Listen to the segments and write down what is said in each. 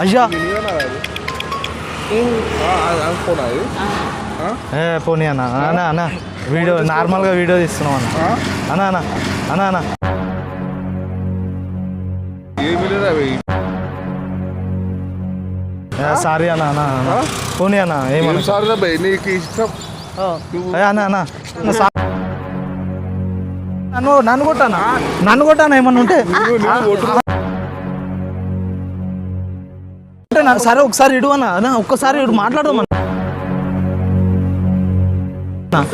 అయ్యా? ఏ పోనీ అన్న. అన్న అన్న. వీడియో నార్మల్గా వీడియో తీస్తున్నాం అన్న? అన్న అన్న. అన్న సారీ అన్న అన్న అన్న. ఆ? పోనీ అన్న ఏమన్నా సార్ నీకు ఇష్టం. అన్న అన్న. నన్ను కొట్టానా నన్ను కొట్టానా ఏమన్నా ఉంటే. నువ్వు- నువ్వు ఒట్టు- అంటే నా- సరే ఒకసారి ఇడు అన్న అన్న ఒక్కసారి ఇడు మాట్లాడదాం అన్న.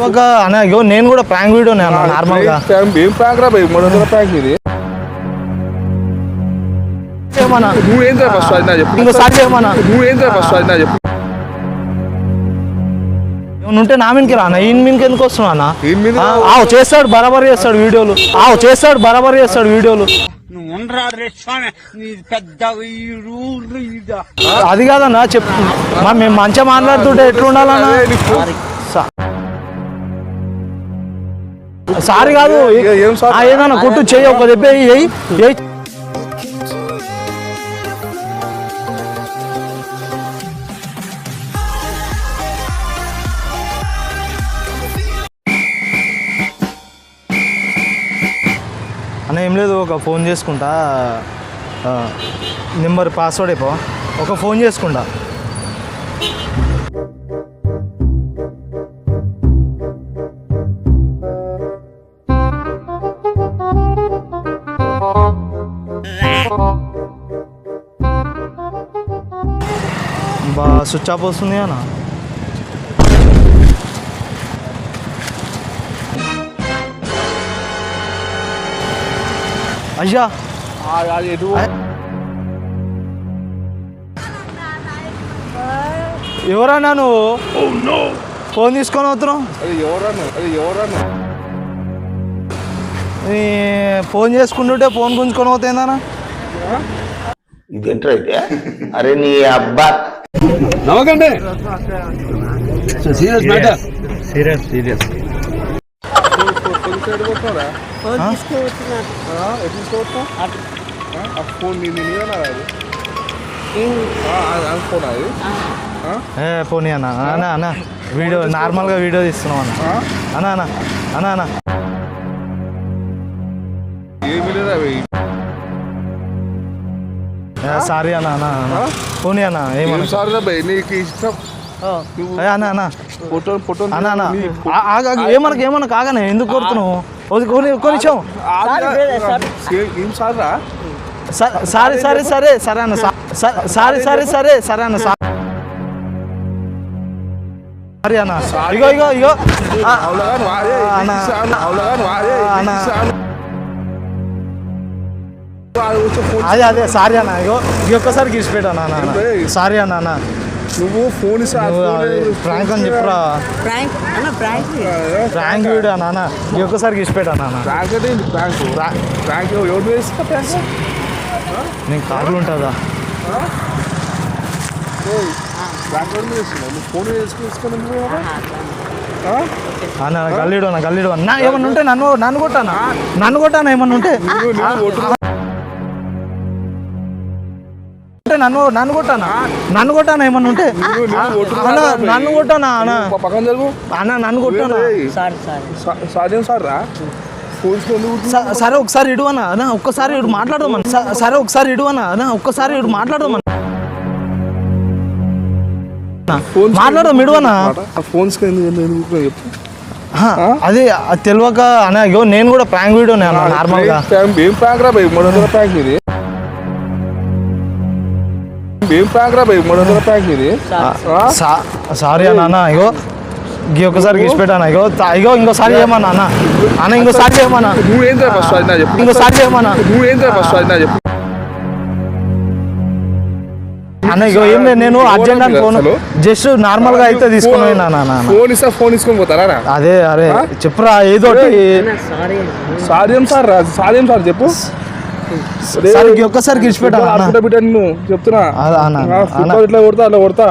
ఒక అన్న ఇగో నేను కూడా ప్రాంక్ వీడియో అన్న నార్మల్గా ప్రాంక్- ఏం ప్రాంక్ రా భయ్ మూడు వందల ప్రాంక్ ఇది. చేయమన్నా నువ్వేం ఫస్ట్ అది నా చెప్పు. ఇంకోసారి చేయమన్నా నువ్వేం సార్ ఫస్ట్ అది నా చెప్పు. ఉంటే నా మీదకి అన్న ఈయన మీదకి ఎందుకు అన్న? ఆవు చేస్తాడు బరాబర్ చేస్తాడు వీడియోలు. ఆవు చేస్తాడు బరాబర్ చేస్తాడు వీడియోలు. అది కాదన్నా చెప్పు. మా మేము మంచిగా మాట్లాడుతుంటే ఎట్లా ఉండాలన్నా అదే నీ ఫోన్. సా- సారీ కాదు. ఏ- ఏం సారీ? ఆ, ఏదన్నా కొట్టు చెయ్యి ఒక దెబ్బ అన్న ఏం లేదు ఒక ఫోన్ చేసుకుంటా. నెంబర్ పాస్వర్డ్ అయిపో ఒక ఫోన్ చేసుకుంటా. బా స్విచ్ ఆఫ్ వస్తుంది అన్న. అయ్యా. ఎవరన్నా నువ్వు? ఫోన్ తీసుకొని నీ ఫోన్ చేసుకుంటుంటే ఫోన్ గుంజుకొని పోతుందన్నా ఇదేంట్రా అయితే అరే నీ అబ్బా. నమ్మకండి serious matter serious serious phone? ఏ పోనీ అన్న అన్న అన్న వీడియో నార్మల్గా వీడియో తీస్తున్నాం అన్న ఆ? అన్న అన్న అన్న అన్న సారీ అన్న అన్న అన్న పోనీ అన్న ఏం ఏమన్నా సార్ నీకు ఇష్టం అన్న అన్న. ఫోటో ఫోటో అన్న అన్న. ఆ- ఆగు. ఏమనకు ఏమన్నా కాగానే ఎందుకు కొన్ని ఏం సార్ సారీ సారీ సరే సరే అన్న. సా- స- సారీ సారీ సరే సరే అన్న. సా- సారీ అన్న. ఇగో ఇగో ఇగో. అదే అదే సారీ అన్న. ఇగో ఈ ఒక్కసారి అన్న సారీ అన్న అన్న. నువ్వు ఫోన్ ప్రాంక్ అని చెప్పురా? ప్రాంక్ అన్న ప్రాంక్ ప్రాంక్ వీడియో అన్న అన్న ఈ ఒక్కసారి అన్న ప్రాంక్ అంటే ఏంటి? ప్రాంక్ ప్రా- ప్రాంక్ ఎవరు? ప్రాంక్ నీకు కార్లు ఉంటుందా? అన్న. గల్లీడు అన్న గల్లీడు అన్న నా ఏమన్నా ఉంటే నన్ను నన్ను కొట్టానా? నన్ను కొట్టానా ఏమన్నా ఉంటే? అంటే నన్ను నన్ను కొట్టానా? నన్ను కొట్టానా ఏమన్నా ఉంటే? అన్న నన్ను కొట్టానా అన్న? పక్కన జరుగు. అన్న నన్ను కొట్టానా? సారీ రా ఒకసారి ఇడు అన్న. అన్న ఒక్కసారి ఇడు మాట్లాడదాం అన్న స- సరే ఒకసారి ఇడు అన్న. అన్న ఒక్కసారి ఇడు మాట్లాడదాం అన్న ఫోన్ మాట్లాడదాం ఇడు అన్న. ఆ ఫోన్స్ అది అది తెలియక అన్న ఇగో నేను కూడా ప్రాంక్ వీడియో నార్మల్గా ఏం ప్రాంక్ రా ప్రాంక్ ఇది. ఏం ప్రాంక్ రా భయ్ మూడు వందల ప్రాంక్ ఇది. సారీ. అన్న అన్న ఇగో ఈ ఒక్కసారి గీసిపెట్టాను ఇగో తా- ఇగో ఇంకోసారి చేయమన్నా అన్న అన్న ఇంకోసారి చేయమన్నా నువ్వేం సార్ ఫస్ట్ అది నా చెప్పు? ఇంకోసారి చేయమన్నా నువ్వేం సార్ ఫస్ట్ అది నా చెప్పు? అన్న ఇగో ఏం లేదు నేను అర్జెంట్ అని ఫోన్? జస్ట్ నార్మల్గా అయితే తీసుకుని ఫోన్ ఇస్తా ఫోన్ తీసుకొని పోతారా? అదే అరే చెప్పురా ఏదో సారీ సార్ రా? సాధ్యం సార్ చెప్పు? సరే ఈ ఒక్కసారి బిడ్డ నిన్ను చెప్తున్నా. ఇట్లా కొడతా అట్లా కొడతా?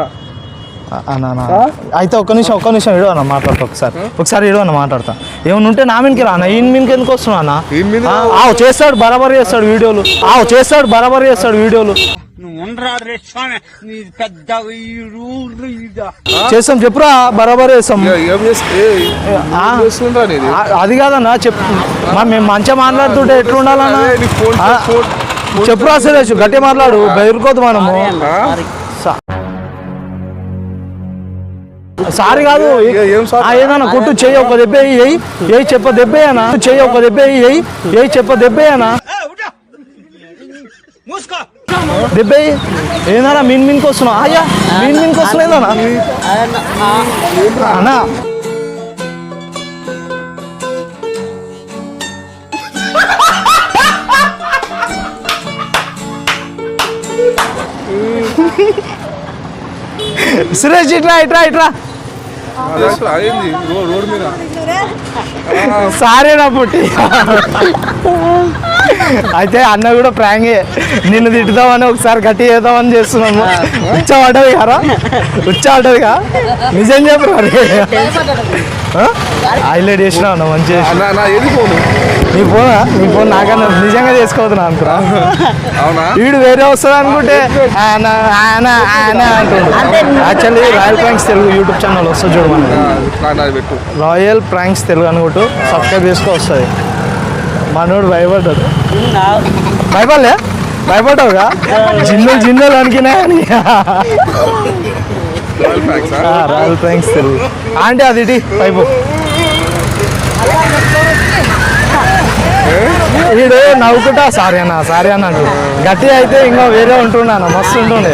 అయితే ఒక్క నిమిషం ఒక్క నిమిషం ఇడు అన్న మాట్లాడతా ఒకసారి. ఒకసారి ఇడు అన్న మాట్లాడతా. ఏమన్నా ఉంటే నా మీదకి రా అన్న ఈయన మీదకి ఎందుకు వస్తున్నా చేస్తాడు బరాబర్ చేస్తాడు వీడియోలు. ఆవు చేస్తాడు బరాబర్ చేస్తాడు వీడియోలు. నువ్వు ఉండరా రే స్వామి? నీ పెద్ద ఈడు ఈడ చేస్తాం చెప్పురా బరాబర్ చేస్తాం అది కాదన్నా చెప్పు మా మేము మంచిగా మాట్లాడుతుంటే ఎట్లుండాలన్నా? చెప్పురా సురేష్ గట్టి మాట్లాడు బెదిరికోదు మనము. సారీ కాదు ఏదన్నా కొట్టు చెయ్యి ఒక దెబ్బ ఎయ్యి ఏ చెప్ప దెబ్బేయనా చెయ్యి ఒక దెబ్బ ఎయ్యి ఏ చెప్ప దెబ్బేయనా మూసుకో. దెబ్బ ఏదన్నా మీన్ మీన్కి వస్తున్నావు? అయ్యా మీన్ మీన్కి వస్తున్నాయిదన్నా అన్నా. సురేష్ ఇట్రా ఇట్రా మీద. సారేనా పుట్టి? అయితే అన్న కూడా ప్రాంగే నిన్ను తిట్టుదామని ఒకసారి గట్టి చేద్దామని చేస్తున్నాము. ఉచ్చబడ్డది కదా? ఉచ్చబడ్డదిగా నిజం చెప్పు హైలైట్ చేసినా అన్న మంచి నా ఫోను? నీ ఫోన్ నాకన్నా నిజంగా చేసుకోవద్దు అనుకురా అవునా? వీడు వేరే వస్తుంది అనుకుంటే ఆయన ఆయన ఆయన అంటుండు. Actually Royal Pranks Telugu YouTube channel వస్తుంది చూడమని రాయల్ ప్రాంక్స్ తెలుగు అనుకుంటూ సబ్స్క్రైబ్ చేసుకో వస్తుంది. మనోడు భయపడ్డాడు. భయపడలే? భయపడ్డావుగా? జిన్నలు జిన్నలు అనుకున్నా అని. రాయల్ ఫ్యాక్స్ ఆ, రాయల్ ప్రాంక్స్ తెలుగు. ఆంటీ అది ఇటీ పైపు. వీడు నవ్వుకుంటా సారీ అన్న సారీ అన్న అంటు గట్టి అయితే ఇంకా వేరే ఉంటుండే అన్న మస్తు ఉంటుండే.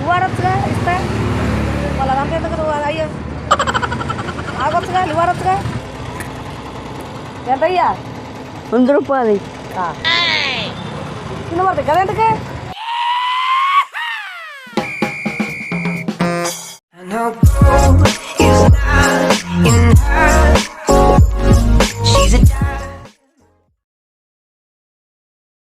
ఇవ్వరొచ్చుగా ఇస్తా. వాళ్ళ దాంట్లో అయ్యో? ఆగొచ్చుగా ఇవ్వరొచ్చుగా. ఎంతయ్యా వంద రూపాయలు. పడుతుంది కదా ఎందుకే?